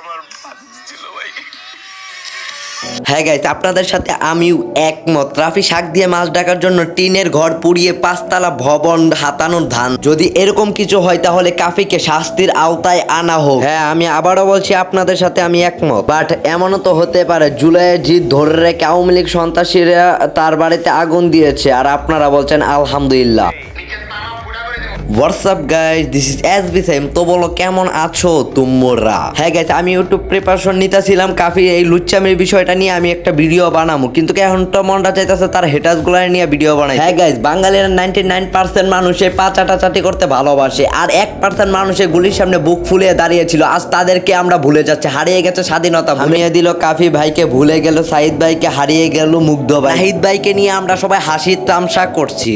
আমার ছিল ভাই। হ্যাঁ গাইস আপনাদের সাথে আমিও একমত। রাফি শাক দিয়ে মাছ ডাকার জন্য টিনের ঘর পুড়িয়ে পাঁচতলা ভবন হাতানোর ধান। যদি এরকম কিছু হয় তাহলে কাফিকে শাস্তির আওতায় আনা হোক। হ্যাঁ আমি আবারও বলছি আপনাদের সাথে আমি একমত। বাট এমনও তো হতে পারে জুলাইয়ের জিদ ধরে রেখে আওয়ামী লীগ সন্ত্রাসীরা তার বাড়িতে আগুন দিয়েছে। আর আপনারা বলছেন আলহামদুলিল্লাহ। WhatsApp guys this is S B same তো বলো কেমন আছো তোমরা? হ্যাঁ গাইজ আমি ইউটিউব প্রিপারেশন নিতেছিলাম কাফি এই লুচ্চামির বিষয়টা নিয়ে আমি একটা ভিডিও বানাবো কিন্তু এখন তো মনটা চাইতেছে তার হেটাসগুলো নিয়ে ভিডিও বানাই। হ্যাঁ গাইজ বাঙালিরা নাইনটি নাইন পার্সেন্ট মানুষে পা চাটাচাটি করতে ভালোবাসে আর এক পার্সেন্ট মানুষে গুলির সামনে বুক ফুলিয়ে দাঁড়িয়েছিল। আজ তাদেরকে আমরা ভুলে যাচ্ছি হারিয়ে গেছে স্বাধীনতা ভুলিয়ে দিল কাফি ভাইকে ভুলে গেল সাইদ ভাইকে হারিয়ে গেল মুগ্ধ ভাই। নাহিদ ভাইকে নিয়ে আমরা সবাই হাসির তামসা করছি।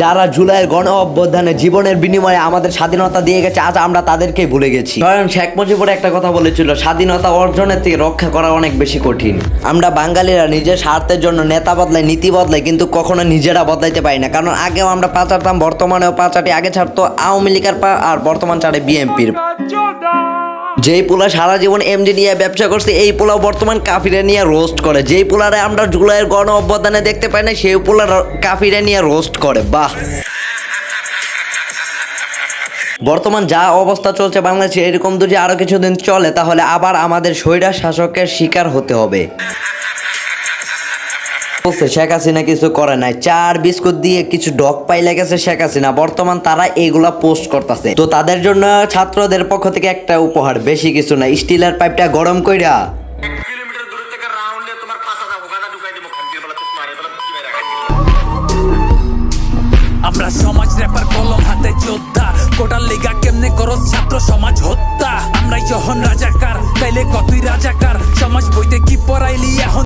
যারা জুলাইয়ের গণ অভ্যুত্থানে জীবনের বিনিময়ে আমাদের স্বাধীনতা দিয়ে গেছে আজ আমরা তাদেরকে ভুলে গেছি। কারণ শেখ মুজিবুর একটা কথা বলেছিল স্বাধীনতা অর্জনের থেকে রক্ষা করা অনেক বেশি কঠিন। আমরা বাঙালিরা নিজের স্বার্থের জন্য নেতা বদলাই নীতি বদলাই কিন্তু কখনো নিজেরা বদলাইতে পারি না। কারণ আগেও আমরা পা চাটতাম বর্তমানেও পা চাটি আগে ছাড়তো আওয়ামী লীগের পা আর বর্তমান ছাড়ে বিএনপির। যেই পোলা সারা জীবন এমডি নিয়ে ব্যবসা করছে, এই পোলাও বর্তমান কাফিরে নিয়ে রোস্ট করে। যেই পোলারে আমরা জুলাইয়ের গণ অভ্যদানে দেখতে পাই না, সেই পোলা কাফিরে নিয়ে রোস্ট করে। বাহ! বর্তমান যা অবস্থা চলছে বাংলাদেশে, এরকম যদি আরও কিছুদিন চলে, তাহলে আবার আমাদের স্বৈরা শাসকের শিকার হতে হবে। বলছে, শেখ হাসিনা কিছু করে নাই। চার বিস্কুট দিয়ে কিছু ডক পাইলে গেছে শেখ হাসিনা। বর্তমান তারা এগুলা পোস্ট করতেছে। তো তাদের জন্য ছাত্রদের পক্ষ থেকে একটা উপহার, বেশি কিছু না। স্টিলের পাইপটা গরম কইরা। আমরা সমাজ র্যাপার, কলম হাতে যোদ্ধা। কোটার লিগা কেমনে করো ছাত্র সমাজ হত্যা? আমরা যখন রাজাকার, তাইলে কতই রাজাকার? সমাজ বইতে কি পড়াইলি এখন?